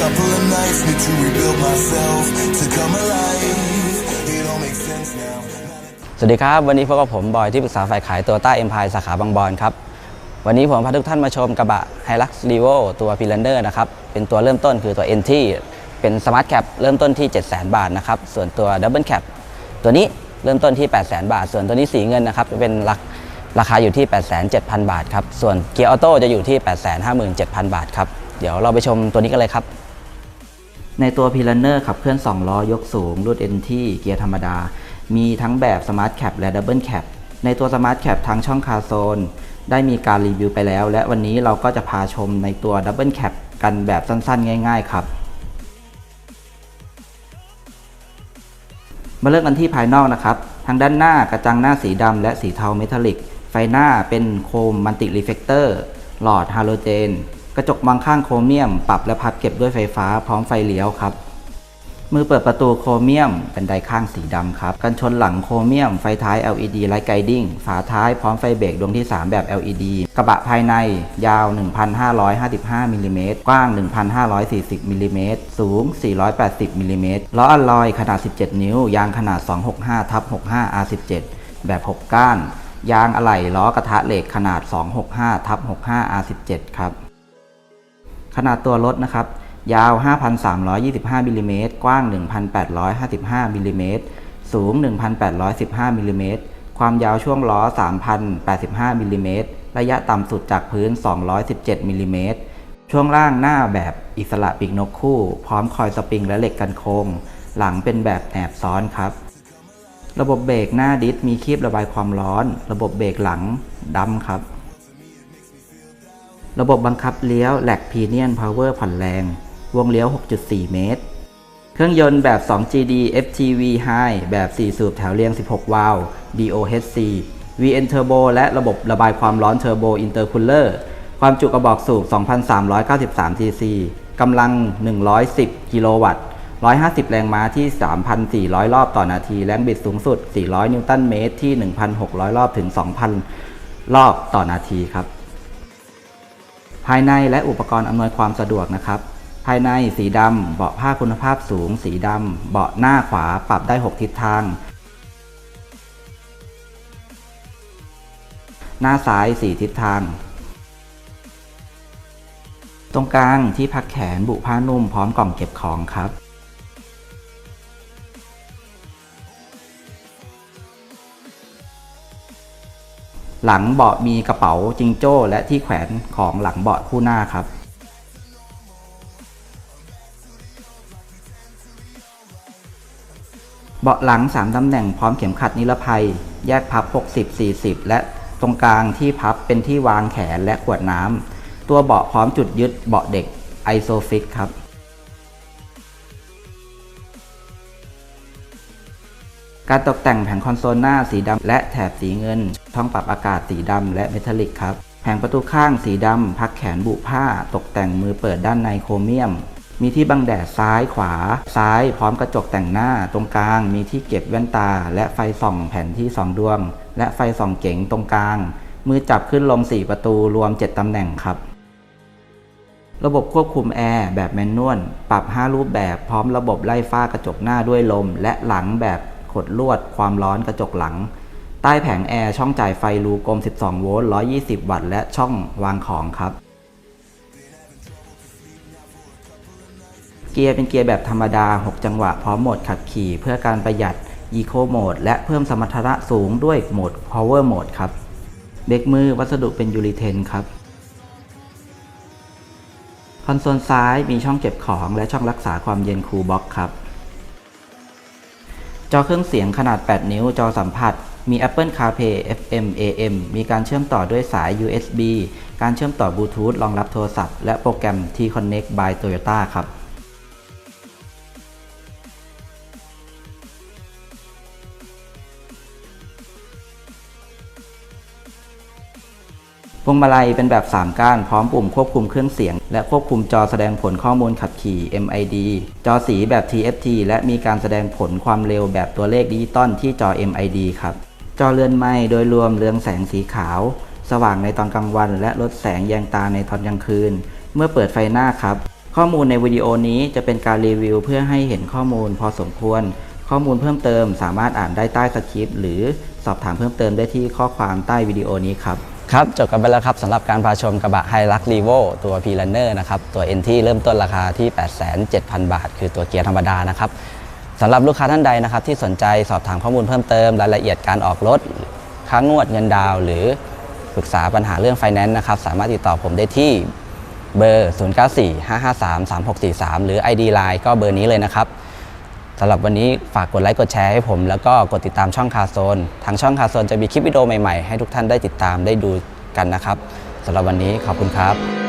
couple of nights need to rebuild myself to come alive it all makes sense now สวัสดีครับ วันนี้พบกับผมบอยที่ปรึกษาฝ่ายขายโตต้าเอ็มพายสาขาบางบอนครับ วันนี้ผมพาทุกท่านมาชมกระบะไฮรักซ์ลีโวตัวพิลันเดอร์นะครับ เป็นตัวเริ่มต้นคือตัว NT เป็นสมาร์ทแคปเริ่มต้นที่ 700,000 บาทนะครับ ส่วนตัวดับเบิลแคปตัวนี้เริ่มต้นที่ 800,000 บาท ส่วนตัวนี้สีเงินนะครับจะเป็นราราคาอยู่ที่ 8,700 บาทครับ ส่วนเกียร์ออโต้จะอยู่ที่ 857,000 บาทครับ เดี๋ยวเราไปชมตัวนี้กันเลยครับ ในตัว p i l a n e r ขับเคลื่อน 2 ล้อยกสูงรุ่น NT เกียร์ธรรมดา มีทั้งแบบ Smart Cap และ Double Cap ในตัว Smart Cap ทั้งช่องคาโซนได้มีการรีวิวไปแล้ว และวันนี้เราก็จะพาชมในตัว Double Cap กันแบบสั้นๆ ง่าย ๆ ครับ มาเริ่มกันที่ภายนอกนะครับ ทางด้านหน้ากระจังหน้าสีดำและสีเทาเมทัลลิก ไฟหน้าเป็นโคมมันติรีเฟกเตอร์หลอดฮาโลเจน กระจกมองข้างโครเมียม ปรับและพับเก็บด้วยไฟฟ้าพร้อมไฟเลี้ยวครับ มือเปิดประตูโครเมียมเป็นไดข้างสีดำครับกันชนหลังโครเมียม ไฟท้าย LED Light Guiding ฝาท้ายพร้อมไฟเบรกดวงที่ 3 แบบ LED กระบะภายในยาว 1,555มิลลิเมตรกว้าง 1,540มิลลิเมตรสูง 480มิลลิเมตรล้ออัลลอยขนาด 17 นิ้ว ยางขนาด 265ทับ65 R17 แบบ 6 ก้าน ยางอะไหล่ล้อกระทะเหล็กขนาด 265ทับ65 R17 ครับ ขนาดตัวรถนะครับ ยาว 5,325มิลลิเมตรกว้าง 1,855มิลลิเมตรสูง 1,815มิลลิเมตรความยาวช่วงล้อ 3,085มิลลิเมตรระยะต่ำสุดจากพื้น 217มิลลิเมตรช่วงล่างหน้าแบบอิสระปีกนกคู่ พร้อมคอยสปริงและเหล็กกันโค้งหลังเป็นแบบแอบซ้อนครับ ระบบเบรกหน้าดิสมีคีบระบายความร้อน ระบบเบรกหลังดำครับ ระบบบังคับเลี้ยวแลกพีเนียนพาวเวอร์ผ่อนแรง วงเลี้ยว 6.4 เมตร เครื่องยนต์แบบ 2GD FTV High แบบ 4 สูบแถวเรียง 16 วาล์ว DOHC VN Turbo และระบบระบายความร้อน Turbo Intercooler ความจุกระบอกสูบ 2,393 cc กำลัง 110 กิโลวัตต์ 150 แรงม้าที่ 3,400 รอบต่อนาที แรงบิดสูงสุด 400 นิวตันเมตรที่ 1,600 รอบถึง 2,000 รอบต่อนาทีครับ ภายในและอุปกรณ์อำนวยความสะดวกนะครับ ภายในสีดำเบาะผ้าคุณภาพสูง สีดำเบาะหน้าขวาปรับได้ 6 ทิศทาง หน้าซ้าย 4 ทิศทาง ตรงกลางที่พักแขนบุผ้านุ่มพร้อมกล่องเก็บของครับ หลังเบาะมีกระเป๋าจิงโจ้และที่แขวนของหลังเบาะคู่หน้าครับ เบาะหลัง 3 ตำแหน่งพร้อมเข็มขัดนิรภัย แยกพับ 60 40 และตรงกลางที่พับเป็นที่วางแขนและขวดน้ำตัวเบาะพร้อมจุดยึดเบาะเด็กไอโซฟิกครับ การตกแต่งแผงคอนโซลหน้าสีดำและแถบสีเงิน ช่องปรับอากาศสีดำและเมทัลลิกครับ แผงประตูข้างสีดำพักแขนบุผ้า ตกแต่งมือเปิดด้านในโครเมียม มีที่บังแดดซ้ายขวา ซ้ายพร้อมกระจกแต่งหน้า ตรงกลาง มีที่เก็บแว่นตา และไฟส่องแผ่นที่สองดวง และไฟส่องเก๋งตรงกลาง มือจับขึ้นลง 4 ประตูรวม 7ตำแหน่งครับระบบควบคุมแอร์แบบแมนนวล ปรับ 5 รูปแบบพร้อมระบบไล่ฟ้ากระจกหน้าด้วยลม และหลังแบบ ขดลวด ความร้อนกระจกหลัง ใต้แผงแอร์ช่องจ่ายไฟรูกลม 12 โวลต์ 120 วัตต์ และช่องวางของครับ เกียร์เป็นเกียร์แบบธรรมดา 6 จังหวะพร้อมโหมดขับขี่ เพื่อการประหยัด Eco Mode และเพิ่มสมรรถนะสูงด้วยโหมด Power Mode ครับ เบรกมือวัสดุเป็นยูริเทนครับคอนโซลซ้ายมีช่องเก็บของและช่องรักษาความเย็นคูลบ็อกครับ จอเครื่องเสียงขนาด 8 นิ้ว จอสัมผัส มี Apple CarPlay FM AM มีการเชื่อมต่อด้วยสาย USB การเชื่อมต่อบลูทูธรองรับโทรศัพท์ และโปรแกรม T-Connect by Toyota ครับ พวงมาลัยเป็นแบบ 3 ก้าน พร้อมปุ่มควบคุมเครื่องเสียง และควบคุมจอแสดงผลข้อมูลขับขี่ MID จอสีแบบ TFT และมีการแสดงผลความเร็วแบบตัวเลขดิจิตอลที่จอ MID ครับ จอเรือนไม้โดยรวมเรืองแสงสีขาว สว่างในตอนกลางวัน และลดแสงแยงตาในตอนกลางคืน เมื่อเปิดไฟหน้าครับ ข้อมูลในวิดีโอนี้จะเป็นการรีวิวเพื่อให้เห็นข้อมูลพอสมควรขข้อมูลเพิ่มเติมสามารถอ่านได้ใต้สคริปต์หรือสอบถามเพิ่มเติมได้ที่ข้อความใต้วิดีโอนี้ครับ ครับจบกันไปแล้วครับสำหรับการพาชมกระบะไฮรักรีโวตัว p r u n n e r นะครับตัว NT เริ่มต้นราคาที่ 87,000 บาท คือตัวเกียร์ธรรมดานะครับสำหรับลูกค้าท่านใดนะครับที่สนใจสอบถามข้อมูลเพิ่มเติมรายละเอียดการออกรถค่างวดเงินดาว หรือปรึกษาปัญหาเรื่องไฟแนนซ์นะครับสามารถติดต่อผมได้ที่เบอร์ 0945533643 หรือ ID Line ก็เบอร์นี้เลยนะครับ สำหรับวันนี้ฝากกดไลค์กดแชร์ให้ผม แล้วก็กดติดตามช่องคาโซนทางช่องคาโซนจะมีคลิปวิดีโอใหม่ๆ ให้ทุกท่านได้ติดตามได้ดูกันนะครับสำหรับวันนี้ขอบคุณครับ